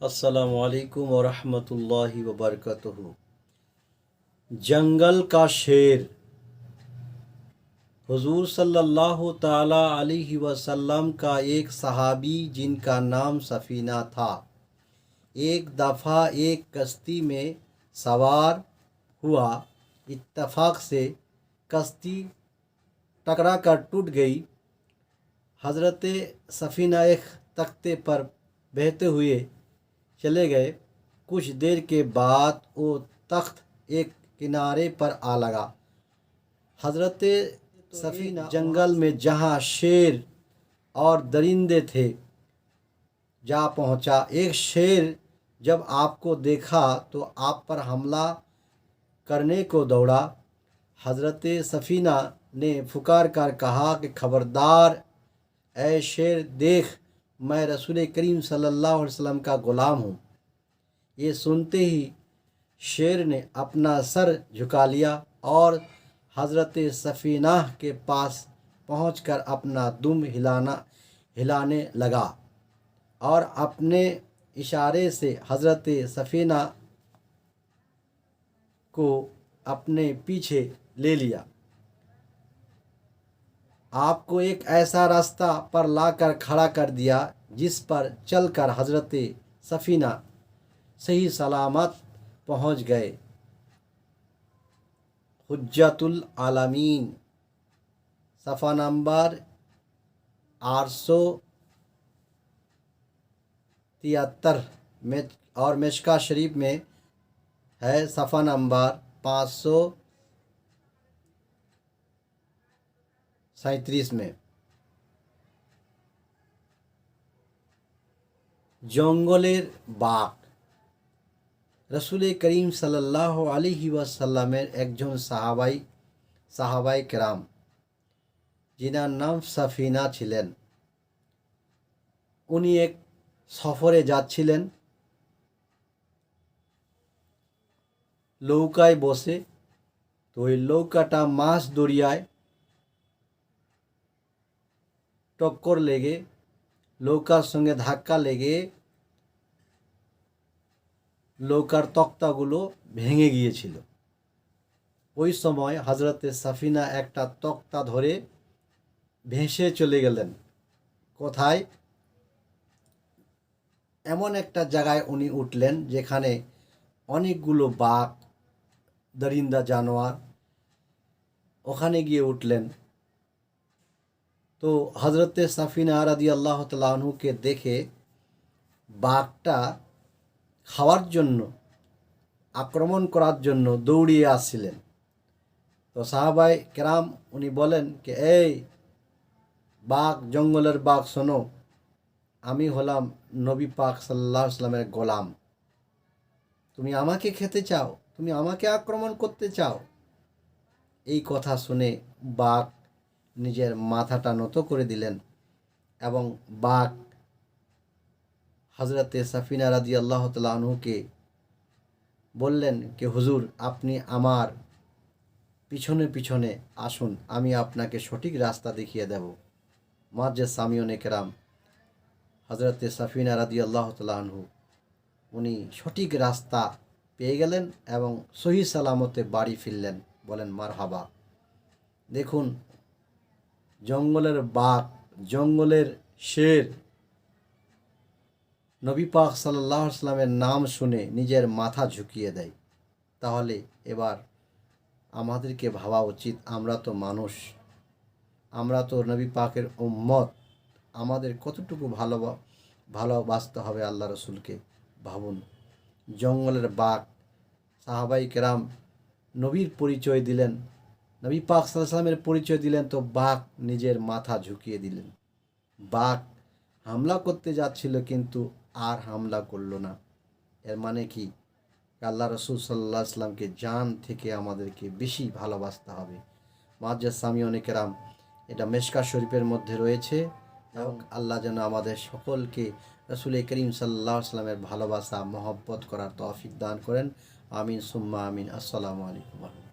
السلام علیکم ورحمۃ اللہ وبرکاتہ۔ جنگل کا شیر۔ حضور صلی اللہ تعالیٰ علیہ وسلم کا ایک صحابی جن کا نام سفینہ تھا۔ ایک دفعہ ایک کشتی میں سوار ہوا۔ اتفاق سے کشتی ٹکرا کر ٹوٹ گئی۔ حضرت سفینہ ایک تختے پر بہتے ہوئے چلے گئے۔ کچھ دیر کے بعد وہ تخت ایک کنارے پر آ لگا۔ حضرت سفینہ جنگل میں جہاں شیر اور درندے تھے، جا پہنچا۔ ایک شیر جب آپ کو دیکھا تو آپ پر حملہ کرنے کو دوڑا۔ حضرت سفینہ نے پکار کر کہا کہ خبردار، اے شیر، دیکھ۔ میں رسول کریم صلی اللہ علیہ وسلم کا غلام ہوں۔ یہ سنتے ہی شیر نے اپنا سر جھکا لیا اور حضرت سفینہ کے پاس پہنچ کر اپنا دم ہلانا، ہلانے لگا اور اپنے اشارے سے حضرت سفینہ کو اپنے پیچھے لے لیا۔ آپ کو ایک ایسا راستہ پر لا کر کھڑا کر دیا جس پر چل کر حضرت سفینہ صحیح سلامت پہنچ گئے۔ حجت العالمین صفحہ نمبر آٹھ سو تہتر اور مشکا شریف میں ہے، صفحہ نمبر پانچ سو সাঁত্রিশ में জঙ্গলের বাঘ। রসুল করিম সাল্লাহ আলিহি ওয়াসাল্লামের একজন সাহাবাই সাহাবাই কেরাম, যিনার নাম সাফিনা ছিলেন। উনি এক সফরে যাচ্ছিলেন। লৌকায় বসে, তো ওই লৌকাটা মাছ দরিয়ায় টক্কর লেগে নৌকার সঙ্গে ধাক্কা লেগে নৌকার তক্তাগুলো ভেঙে গিয়েছিল। ওই সময় হজরতে সাফিনা একটা তক্তা ধরে ভেসে চলে গেলেন। কোথায় এমন একটা জায়গায় উনি উঠলেন যেখানে অনেকগুলো বাঘ, দরিন্দা জানোয়ার ওখানে গিয়ে উঠলেন। তো হজরতে সাফিনা রাদি আল্লাহ তালুকে দেখে বাঘটা খাওয়ার জন্য, আক্রমণ করার জন্য দৌড়িয়ে আসছিলেন। তো সাহাবাই কেরাম উনি বলেন যে এই বাঘ, জঙ্গলের বাঘ, শোনো, আমি হলাম নবী পাক সাল্লাহ ইসলামের গোলাম। তুমি আমাকে খেতে চাও, তুমি আমাকে আক্রমণ করতে চাও। এই কথা শুনে বাঘ নিজের মাথাটা নত করে দিলেন এবং বাঘ হজরতে সাফিনা রাজি আল্লাহ তালুকে বললেন যে হুজুর, আপনি আমার পিছনে পিছনে আসুন, আমি আপনাকে সঠিক রাস্তা দেখিয়ে দেব। মাজ্জে সামিয়নে কেরাম হজরতে সাফিনা রাজি আল্লাহ তালহু উনি সঠিক রাস্তা পেয়ে গেলেন এবং সহি সালামতে বাড়ি ফিরলেন। বলেন মার হাবা দেখুন জঙ্গলের বাঘ, জঙ্গলের শের। নবী পাক সাল্লাহ সাল্লামের নাম শুনে নিজের মাথা ঝুঁকিয়ে দেয়। তাহলে এবার আমাদেরকে ভাবা উচিত, আমরা তো মানুষ, আমরা তো নবী পাকের উম্মত। আমাদের কতটুকু ভালো ভালোবাসতে হবে আল্লাহ রসুলকে ভাবুন। জঙ্গলের বাঘ, সাহাবাই কেরাম নবীর পরিচয় দিলেন নবী পাক সাল্লামের পরিচয় দিলেন তো বাঘ নিজের মাথা ঝুঁকিয়ে দিলেন। বাঘ হামলা করতে যাচ্ছিল কিন্তু আর হামলা করল না। এর মানে কি? আল্লাহ রসুল সাল্লাহ আসলামকে জান থেকে আমাদেরকে বেশি ভালোবাসতে হবে। মাজ্জা সামি অনেকেরাম, এটা মেশকা শরীফের মধ্যে রয়েছে। এবং আল্লাহ যেন আমাদের সকলকে রসুল করিম সাল্লাহ আসলামের ভালোবাসা, মহব্বত করার তৌফিক দান করেন। আমিন, সুম্মা আমিন। আসসালামু আলাইকুম